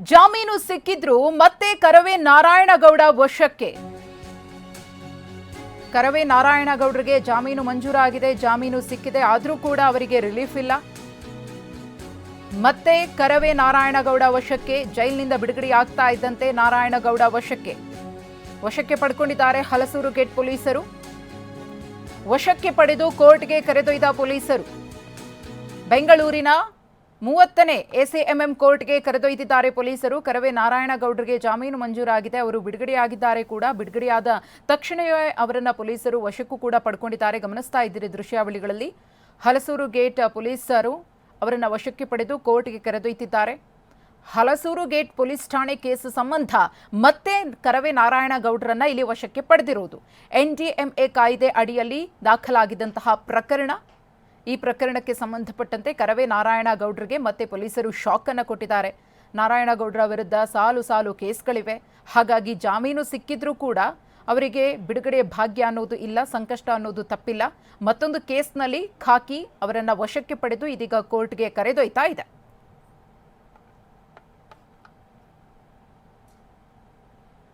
ಜಾಮೀನು ಸಿಕ್ಕಿದ್ರು ಮತ್ತೆ ಕರವೇ ನಾರಾಯಣಗೌಡ ವಶಕ್ಕೆ. ಕರವೇ ನಾರಾಯಣಗೌಡರಿಗೆ ಜಾಮೀನು ಮಂಜೂರಾಗಿದೆ, ಜಾಮೀನು ಸಿಕ್ಕಿದೆ, ಆದರೂ ಕೂಡ ಅವರಿಗೆ ರಿಲೀಫ್ ಇಲ್ಲ. ಮತ್ತೆ ಕರವೇ ನಾರಾಯಣಗೌಡ ವಶಕ್ಕೆ, ಜೈಲಿನಿಂದ ಬಿಡುಗಡೆ ಆಗ್ತಾ ಇದ್ದಂತೆ ನಾರಾಯಣಗೌಡ ವಶಕ್ಕೆ. ವಶಕ್ಕೆ ಪಡ್ಕೊಂಡಿದ್ದಾರೆ ಹಲಸೂರು ಗೇಟ್ ಪೊಲೀಸರು. ವಶಕ್ಕೆ ಪಡೆದು ಕೋರ್ಟ್ಗೆ ಕರೆದೊಯ್ದ ಪೊಲೀಸರು. ಬೆಂಗಳೂರಿನ ಮೂವತ್ತನೇ ಎಸಿಎಂಎಂ ಕೋರ್ಟ್ಗೆ ಕರೆದೊಯ್ದಿದ್ದಾರೆ ಪೊಲೀಸರು. ಕರವೇ ನಾರಾಯಣಗೌಡರಿಗೆ ಜಾಮೀನು ಮಂಜೂರಾಗಿದೆ. ಅವರು ಬಿಡುಗಡೆಯಾಗಿದ್ದಾರೆ ಕೂಡ. ಬಿಡುಗಡೆಯಾದ ತಕ್ಷಣವೇ ಅವರನ್ನು ಪೊಲೀಸರು ವಶಕ್ಕೂ ಕೂಡ ಪಡ್ಕೊಂಡಿದ್ದಾರೆ. ಗಮನಿಸ್ತಾ ಇದ್ದೀರಿ ದೃಶ್ಯಾವಳಿಗಳಲ್ಲಿ. ಹಲಸೂರು ಗೇಟ್ ಪೊಲೀಸರು ಅವರನ್ನು ವಶಕ್ಕೆ ಪಡೆದು ಕೋರ್ಟ್ಗೆ ಕರೆದೊಯ್ದಿದ್ದಾರೆ. ಹಲಸೂರು ಗೇಟ್ ಪೊಲೀಸ್ ಠಾಣೆ ಕೇಸ್ ಸಂಬಂಧ ಮತ್ತೆ ಕರವೇ ನಾರಾಯಣಗೌಡರನ್ನ ಇಲ್ಲಿ ವಶಕ್ಕೆ ಪಡೆದಿರುವುದು. ಎನ್ ಡಿಎಂಎ ಕಾಯ್ದೆ ಅಡಿಯಲ್ಲಿ ದಾಖಲಾಗಿದ್ದಂತಹ ಪ್ರಕರಣ ಈ ಪ್ರಕರಣಕ್ಕೆ ಸಂಬಂಧಪಟ್ಟಂತೆ ಕರವೇ ನಾರಾಯಣಗೌಡರಿಗೆ ಮತ್ತೆ ಪೊಲೀಸರು ಶಾಕ್ ಅನ್ನು ಕೊಟ್ಟಿದ್ದಾರೆ. ನಾರಾಯಣಗೌಡರ ವಿರುದ್ಧ ಸಾಲು ಸಾಲು ಕೇಸ್ಗಳಿವೆ. ಹಾಗಾಗಿ ಜಾಮೀನು ಸಿಕ್ಕಿದ್ರೂ ಕೂಡ ಅವರಿಗೆ ಬಿಡುಗಡೆ ಭಾಗ್ಯ ಅನ್ನೋದು ಇಲ್ಲ, ಸಂಕಷ್ಟ ಅನ್ನೋದು ತಪ್ಪಿಲ್ಲ. ಮತ್ತೊಂದು ಕೇಸ್ನಲ್ಲಿ ಖಾಕಿ ಅವರನ್ನ ವಶಕ್ಕೆ ಪಡೆದು ಇದೀಗ ಕೋರ್ಟ್ಗೆ ಕರೆದೊಯ್ತಾ ಇದೆ.